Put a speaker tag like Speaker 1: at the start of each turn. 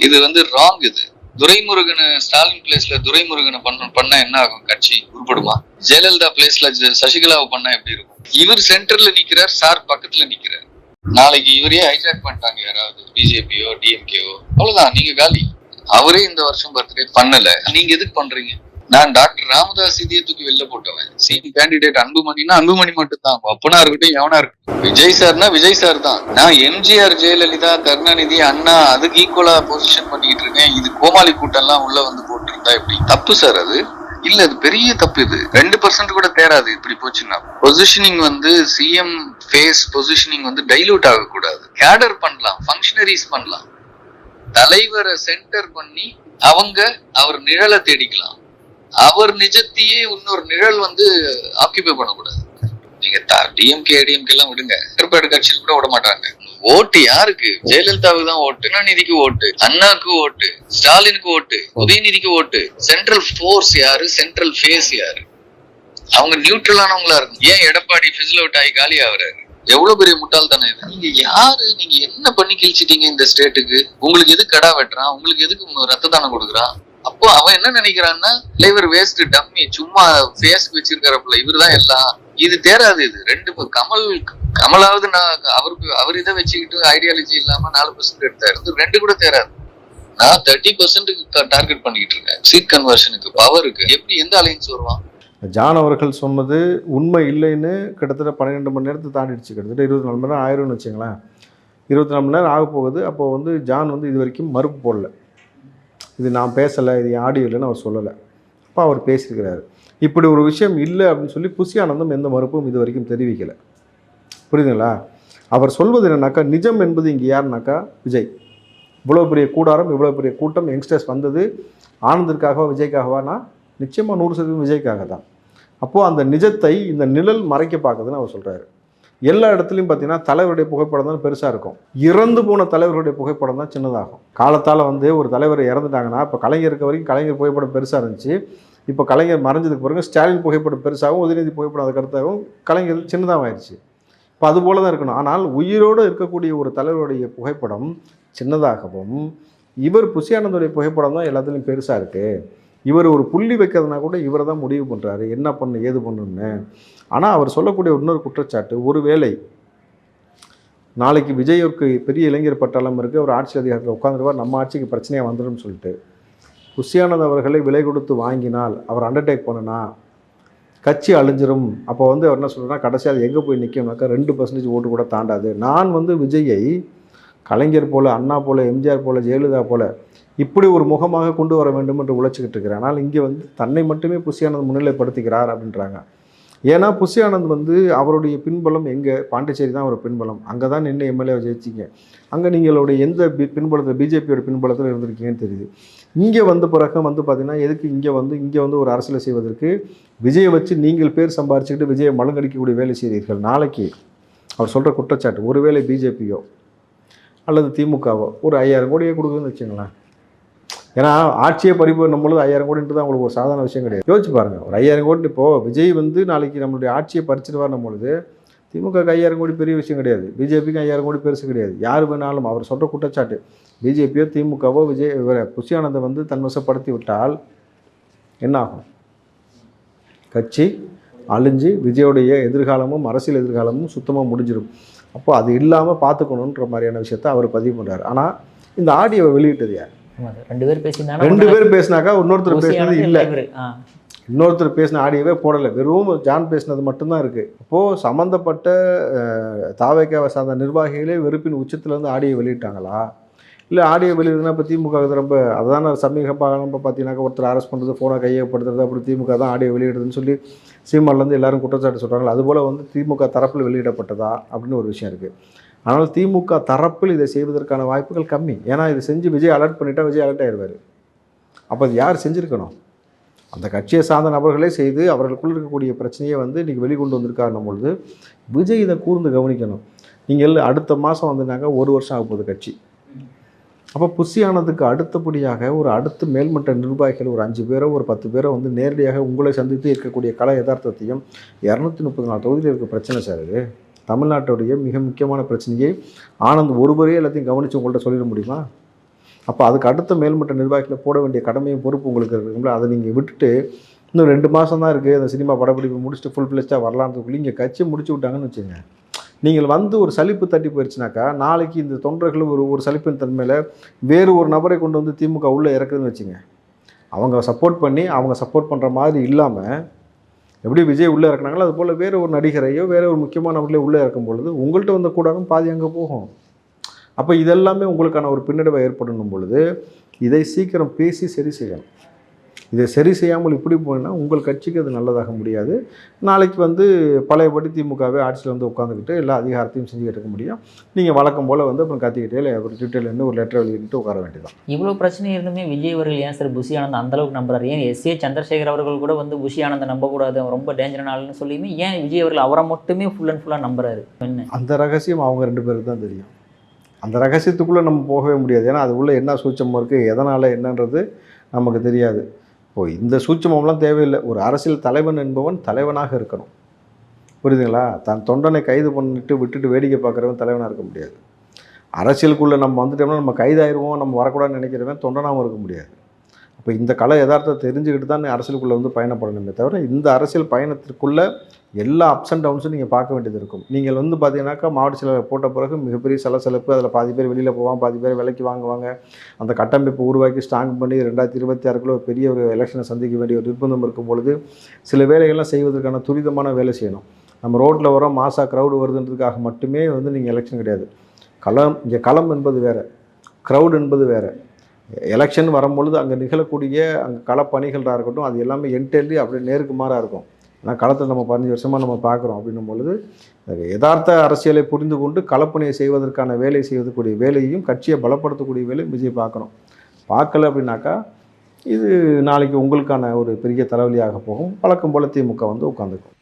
Speaker 1: இது வந்து ராங் இது. துரைமுருகனை ஸ்டாலின் பிளேஸ்ல துரைமுருகனை பண்ண பண்ணா என்ன ஆகும்? கட்சி உருப்படுமா? ஜெயலலிதா பிளேஸ்ல சசிகலாவை பண்ணா எப்படி இருக்கும்? இவர் சென்டர்ல நிக்கிறார் சார் பக்கத்துல நிக்கிறார். நாளைக்கு இவரே ஹைஜாக் பண்ணிட்டாங்க யாராவது பிஜேபியோ டிஎம்கேவோ அவ்வளவுதான் நீங்க காலி. அவரே இந்த வருஷம் பர்த்டே பண்ணல. நீங்க எதுக்கு பண்றீங்க? நான் டாக்டர் ராமதாஸ் இதே தூக்கி வெளில போட்டவன். சிஎம் கேண்டிடேட் அன்புமணினா அன்புமணி மட்டும் தான் அப்பனா இருக்கட்டும் எவனா இருக்கட்டும் விஜய் சார்னா விஜய் சார் தான். நான் எம்ஜிஆர் ஜெயலலிதா கருணாநிதி அண்ணா அதுக்கு ஈக்குவலா பொசிஷன் பண்ணிட்டு இருக்கேன். இது கோமாளி கூட்டம் எல்லாம் உள்ள வந்து போட்டிருந்தா எப்படி? தப்பு சார் அது. இல்ல அது பெரிய தப்பு இது. ரெண்டு பர்சன்ட் கூட தேராது இப்படி போச்சுன்னா. பொசிஷனிங் வந்து சிஎம் ஃபேஸ் பொசிஷனிங் வந்து டைலூட் ஆகக்கூடாது. கேடர் பண்ணலாம். ஃபங்க்ஷனரிஸ் பண்ணலாம். தலைவரை சென்டர் பண்ணி அவங்க அவர் நிழலை தேடிக்கலாம். அவர் நிஜத்தையே இன்னொரு நிழல் வந்து ஆக்கிபை பண்ணக்கூடாது. நீங்க டிஎம்கே ஏடிஎம்கே எல்லாம் விடுங்க. ஏற்பாடு கட்சியில் கூட விட மாட்டாங்க. ஓட்டு யாருக்கு? ஜெயலலிதாவுக்கு தான் ஓட்டு கருணாநிதிக்கு ஓட்டு அண்ணாக்கு ஓட்டு ஸ்டாலினுக்கு ஓட்டு உதயநிதிக்கு ஓட்டு. சென்ட்ரல் ஃபோர்ஸ் யாரு? சென்ட்ரல் ஃபேஸ் யாரு? அவங்க நியூட்ரலானவங்களா இருக்கும் ஏன் எடப்பாடி பிசில் அவுட் ஆகி காலி ஆகுறாரு? எவ்வளவு பெரிய முட்டாள்தானே இது. நீங்க யாரு? நீங்க என்ன பண்ணி கிழிச்சிட்டீங்க இந்த ஸ்டேட்டுக்கு உங்களுக்கு எதுக்கு கடா வெட்டுறான்? உங்களுக்கு எதுக்கு ரத்த தானம் கொடுக்குறான்? அப்போ அவன் என்ன நினைக்கிறான்னா இவர் வேஸ்ட் டம்மி சும்மா ஃபேஸ்க்கு வச்சிருக்கிறப்பல. இவர் தான் எல்லாம். இது தேராது இது. ரெண்டு கமல் கமலாவது நான் அவருக்கு அவர் இதை வச்சுக்கிட்டு ஐடியாலஜி இல்லாம நாலு பர்சன்ட் எடுத்தாரு இது ரெண்டு கூட தேராது. நான் தேர்ட்டி பர்சன்ட்டுக்கு டார்கெட் பண்ணிக்கிட்டு இருக்கேன். சீட் கன்வர்ஷனுக்கு பவருக்கு எப்படி எந்த அலைன்ஸ் வருவான்?
Speaker 2: ஜான் அவர்கள் சொன்னது உண்மை இல்லைன்னு கிட்டத்தட்ட பன்னிரெண்டு மணி நேரத்தை தாண்டிடுச்சு. கிட்டத்தட்ட இருபத்தி நாலு மணி நேரம் ஆயிரும்னு வச்சுங்களேன் இருபத்தி நாலு மணி நேரம் ஆக போகுது அப்போ வந்து ஜான் வந்து இது வரைக்கும் மறுப்பு போடல. இது நான் பேசலை இது என் ஆடியோ இல்லைன்னு அவர் சொல்லலை. அப்போ அவர் பேசியிருக்கிறாரு. இப்படி ஒரு விஷயம் இல்லை அப்படின்னு சொல்லி புசி ஆனந்தம் எந்த மறுப்பும் இது வரைக்கும் தெரிவிக்கலை. புரியுதுங்களா? அவர் சொல்வது என்னன்னாக்கா நிஜம் என்பது இங்கே யாருனாக்கா விஜய். இவ்வளோ பெரிய கூடாரம் இவ்வளோ பெரிய கூட்டம் யங்ஸ்டர்ஸ் வந்தது ஆனந்திற்காகவா விஜய்க்காகவானா நிச்சயமாக நூறு சதவீதம் விஜய்க்காக தான். அப்போது அந்த நிஜத்தை இந்த நிழல் மறைக்க பார்க்குதுன்னு அவர் சொல்கிறாரு எல்லா இடத்துலையும் பார்த்தீங்கன்னா தலைவருடைய புகைப்படம் தான் பெருசாக இருக்கும். இறந்து போன தலைவருடைய புகைப்படம் தான் சின்னதாகும். காலத்தால் வந்து ஒரு தலைவர் இறந்துட்டாங்கன்னா இப்போ கலைஞர் இருக்க வரைக்கும் கலைஞர் புகைப்படம் பெருசாக இருந்துச்சு. இப்போ கலைஞர் மறைஞ்சதுக்கு பிறகு ஸ்டாலின் புகைப்படம் பெருசாகவும் உதயநிதி புகைப்படம் அதுக்கு அடுத்தாகவும் கலைஞர் சின்னதாக ஆயிடுச்சு இப்போ அது போல தான் இருக்கணும். ஆனால் உயிரோடு இருக்கக்கூடிய ஒரு தலைவருடைய புகைப்படம் சின்னதாகவும் இவர் புசியானந்தோடைய புகைப்படம் தான் எல்லாத்துலேயும் பெருசாக இருக்குது இவர் ஒரு புள்ளி வைக்கிறதுனா கூட இவரை தான் முடிவு பண்ணுறாரு என்ன பண்ணு ஏது பண்ணுன்னு. ஆனால் அவர் சொல்லக்கூடிய இன்னொரு குற்றச்சாட்டு ஒருவேளை நாளைக்கு விஜய்க்கு பெரிய இளைஞர் பட்டாளம் இருக்குது அவர் ஆட்சி அதிகாரத்தில் உட்காந்துருவார் நம்ம ஆட்சிக்கு பிரச்சனையாக வந்துடும் சொல்லிட்டு. குஷியானந்த் அவர்களை விலை கொடுத்து வாங்கினால் அவர் அண்டர்டேக் பண்ணுனா கட்சி அழிஞ்சிரும். அப்போ வந்து அவர் என்ன சொல்கிறேன்னா கடைசியாக அது எங்கே போய் நிற்கும்னாக்கா ரெண்டு பர்சன்டேஜ் ஓட்டு கூட தாண்டாது. நான் வந்து விஜயை கலைஞர் போல அண்ணா போல எம்ஜிஆர் போல் ஜெயலலிதா போல் இப்படி ஒரு முகமாக கொண்டு வர வேண்டும் என்று உழைச்சிக்கிட்டு இருக்கிறேன். ஆனால் இங்கே வந்து தன்னை மட்டுமே புஷியானந்த் முன்னிலைப்படுத்திக்கிறார் அப்படின்றாங்க. ஏன்னா புஷியானந்த் வந்து அவருடைய பின்பலம் எங்கே? பாண்டிச்சேரி தான் ஒரு பின்பலம். அங்கே தான் நின்று எம்எல்ஏ ஜெயிச்சிங்க. அங்கே நீங்களுடைய எந்த பி பின்பலத்தில் பிஜேபியோட பின்பலத்தில் இருந்திருக்கீங்கன்னு தெரியுது. இங்கே வந்த பிறகு வந்து பார்த்திங்கன்னா எதுக்கு இங்கே வந்து இங்கே வந்து ஒரு அரசியலை செய்வதற்கு விஜயை வச்சு நீங்கள் பேர் சம்பாரிச்சுக்கிட்டு விஜயை மலங்கடிக்கக்கூடிய வேலை செய்தீர்கள். நாளைக்கு அவர் சொல்கிற குற்றச்சாட்டு ஒருவேளை பிஜேபியோ அல்லது திமுகவோ ஒரு ஐயாயிரம் கோடியே கொடுக்குதுன்னு வச்சுங்களேன் ஏன்னா ஆட்சியை பறிபோடும் பொழுது ஐயாயிரம் கோடின்றது தான் அவங்களுக்கு ஒரு சாதாரண விஷயம் கிடையாது. யோசிச்சு பாருங்கள் ஒரு ஐயாயிரம் கோடி இப்போது விஜய் வந்து நாளைக்கு நம்மளுடைய ஆட்சியை பறிச்சிடுவார் பொழுது திமுக ஐயாயிரம் கோடி பெரிய விஷயம் கிடையாது. பிஜேபிக்கு ஐயாயிரம் கோடி பெருசு கிடையாது. யார் வேணாலும் அவர் சொல்கிற குற்றச்சாட்டு பிஜேபியோ திமுகவோ விஜய் இவரை புஷியானந்தை வந்து தன்வசப்படுத்தி விட்டால் என்ன ஆகும்? கட்சி அழிஞ்சு விஜயோடைய எதிர்காலமும் அரசியல் எதிர்காலமும் சுத்தமாக முடிஞ்சிடும். அப்போ அது இல்லாமல் பார்த்துக்கணுன்ற மாதிரியான விஷயத்த அவர் பதிவு பண்ணுறாரு ஆனால் இந்த ஆடியோவை வெளியிட்டது யார்?
Speaker 3: ரெண்டு பேர் பேசியிருந்தாங்கன்னா
Speaker 2: ரெண்டு பேர் பேசினாக்கா இன்னொருத்தர் பேசினது இல்லை. இன்னொருத்தர் பேசின ஆடியோவே போடலை. வெறும் ஜான் பேசினது மட்டும்தான் இருக்குது அப்போது சம்மந்தப்பட்ட தாவேக்காவை சார்ந்த நிர்வாகிகளே வெறுப்பின் உச்சத்துலேருந்து ஆடியோ வெளியிட்டாங்களா? இல்லை ஆடியோ வெளியிடுதுன்னா இப்போ திமுக ரொம்ப அதுதானே சமீக நம்ம பார்த்தீங்கன்னாக்கா ஒருத்தர் அரெஸ்ட் பண்ணுறது ஃபோனை கையப்படுத்துறது அப்புறம் திமுக தான் ஆடியோ வெளியிடுதுன்னு சொல்லி சீமான்லேருந்து எல்லாரும் குற்றச்சாட்டு சொல்கிறாங்களா அதுபோல் வந்து திமுக தரப்பில் வெளியிடப்பட்டதா? அப்படின்னு ஒரு விஷயம் இருக்குது ஆனால் திமுக தரப்பில் இதை செய்வதற்கான வாய்ப்புகள் கம்மி. ஏன்னா இதை செஞ்சு விஜய் அலர்ட் பண்ணிட்டா விஜய் அலர்ட் ஆயிடுவார். அப்போ அது யார் செஞ்சுருக்கணும்? அந்த கட்சியை சார்ந்த நபர்களே செய்து அவர்களுக்குள் இருக்கக்கூடிய பிரச்சனையை வந்து இன்றைக்கி வெளிக்கொண்டு வந்திருக்காருன்னும் பொழுது விஜய் இதை கூர்ந்து கவனிக்கணும். நீங்கள் அடுத்த மாதம் வந்திருந்தாங்க ஒரு வருஷம் ஆக போகுது கட்சி. அப்போ புஷியானதுக்கு அடுத்தபடியாக ஒரு அடுத்த மேல்மட்ட நிர்வாகிகள் ஒரு அஞ்சு பேரோ ஒரு பத்து பேரோ வந்து நேரடியாக உங்களை சந்தித்து இருக்கக்கூடிய கல யதார்த்தத்தையும் இரநூத்தி முப்பத்தி நாலு தொகுதியில் இருக்க பிரச்சனை சார் இது. தமிழ்நாட்டுடைய மிக முக்கியமான பிரச்சனையை ஆனந்த் ஒருவரே எல்லாத்தையும் கவனித்து உங்கள்கிட்ட சொல்லிட முடியுமா? அப்போ அதுக்கு அடுத்த மேல்மட்ட நிர்வாகத்தில் போட வேண்டிய கடமையும் பொறுப்பு உங்களுக்கு இருக்குங்களா? அதை நீங்கள் விட்டுட்டு இன்னும் ரெண்டு மாதம் தான் இருக்குது அந்த சினிமா படப்பிடிப்பு முடிச்சுட்டு ஃபுல் பிளஸ்டாக வரலான்றதுக்குள்ளே இங்கே கட்சி முடிச்சு விட்டாங்கன்னு வச்சுங்க நீங்கள் வந்து ஒரு சலிப்பு தட்டி போயிடுச்சுனாக்கா நாளைக்கு இந்த தொண்டர்கள் ஒரு ஒரு சலிப்பின் தன்மையில் வேறு ஒரு நபரை கொண்டு வந்து திமுக உள்ளே இறக்குதுன்னு வச்சுங்க அவங்க சப்போர்ட் பண்ணி அவங்க சப்போர்ட் பண்ணுற மாதிரி இல்லாமல் எப்படி விஜய் உள்ளே இறக்குனாங்களோ அது போல் வேறு ஒரு நடிகரையோ வேறு ஒரு முக்கியமானவர்களையோ உள்ளே இறக்கும் பொழுது உங்கள்கிட்ட வந்த கூடாரம் பாதி அங்கே போகும். அப்போ இதெல்லாமே உங்களுக்கான ஒரு பின்னடைவை ஏற்படணும் பொழுது இதை சீக்கிரம் பேசி சரி செய்யணும். இதை சரி செய்யாமல் இப்படி போனால் உங்கள் கட்சிக்கு அது நல்லதாக முடியாது. நாளைக்கு வந்து பழையபடி திமுகவே ஆட்சியில் வந்து உட்காந்துக்கிட்டு எல்லா அதிகாரத்தையும் செஞ்சுக்கிட்டு இருக்க முடியும். நீங்கள் வழக்கம் போல் வந்து அப்புறம் கத்திக்கிட்டே இல்லை ஒரு ட்விட்டரில் இருந்து ஒரு லெட்டர் எழுதிட்டு உட்கார வேண்டியதான்
Speaker 3: இவ்வளோ பிரச்சனை இருந்துமே விஜய் அவர்கள் ஏன் சார் புஷி ஆனந்த் அந்த அளவுக்கு நம்புறாரு? ஏன் எஸ் ஏ சந்திரசேகர் அவர்கள் கூட வந்து புஷி ஆனந்தை நம்பக்கூடாது ரொம்ப டேஞ்சரான ஆளுன்னு சொல்லியுமே ஏன் விஜய் அவர்கள் அவரை மட்டுமே ஃபுல் அண்ட் ஃபுல்லாக நம்புறாரு? என்ன?
Speaker 2: அந்த ரகசியம் அவங்க ரெண்டு பேருக்கு தான் தெரியும். அந்த ரகசியத்துக்குள்ளே நம்ம போகவே முடியாது. ஏன்னா அது உள்ள என்ன சூட்சமம் இருக்குது எதனால் என்னன்றது நமக்கு தெரியாது. இப்போ இந்த சூட்சமம்லாம் தேவையில்லை. ஒரு அரசியல் தலைவன் என்பவன் தலைவனாக இருக்கணும். புரியுதுங்களா? தன் தொண்டனை கைது பண்ணிட்டு விட்டுட்டு வேடிக்கை பார்க்குறவன் தலைவனாக இருக்க முடியாது. அரசியலுக்குள்ளே நம்ம வந்துட்டோம்னா நம்ம கைதாயிருவோம் நம்ம வரக்கூடாதுன்னு நினைக்கிறவன் தொண்டனாகவும் இருக்க முடியாது. அப்போ இந்த கலை யதார்த்தத்தை தெரிஞ்சுக்கிட்டு தான் அரசியலுக்குள்ளே வந்து பயணப்படணுமே தவிர இந்த அரசியல் பயணத்திற்குள்ளே எல்லா அப்ஸ் அண்ட் டவுன்ஸும் நீங்கள் பார்க்க வேண்டியது இருக்கும். நீங்கள் வந்து பார்த்தீங்கன்னாக்கா மாவட்ட செயலர் போட்ட பிறகு மிகப்பெரிய சலசலப்பு அதில் பாதி பேர் வெளியில் போவாங்க பாதி பேர் விலைக்கு வாங்குவாங்க. அந்த கட்டமைப்பு உருவாக்கி ஸ்ட்ராங் பண்ணி ரெண்டாயிரத்தி இருபத்தி ஆறுக்குள்ள ஒரு பெரிய ஒரு எலெக்ஷனை சந்திக்க வேண்டிய ஒரு நிர்பந்தம் இருக்கும் பொழுது சில வேலைகள்லாம் செய்வதற்கான துரிதமான வேலை செய்யணும். நம்ம ரோட்டில் வரோம் மாசா க்ரௌடு வருதுன்றதுக்காக மட்டுமே வந்து நீங்கள் எலெக்ஷன் கிடையாது. களம் இங்கே களம் என்பது வேறு. க்ரௌட் என்பது வேறு. எலெக்ஷன் வரும்பொழுது அங்கே நிகழக்கூடிய அங்கே களப்பணிகளாக இருக்கட்டும் அது எல்லாமே என்டெல்லி அப்படியே நேருக்கு மாறாக இருக்கும். ஆனால் களத்தில் நம்ம பதினஞ்சு வருஷமாக நம்ம பார்க்குறோம் அப்படின்னும் பொழுது யதார்த்த அரசியலை புரிந்து கொண்டு களப்பணியை செய்வதற்கான வேலை செய்வதற்குரிய வேலையையும் கட்சியை பலப்படுத்தக்கூடிய வேலையும் விஜய் பார்க்கணும் பார்க்கல அப்படின்னாக்கா இது நாளைக்கு உங்களுக்கான ஒரு பெரிய தலைவலியாக போகும். வழக்கம் போல் திமுக வந்து உட்காந்துக்கும்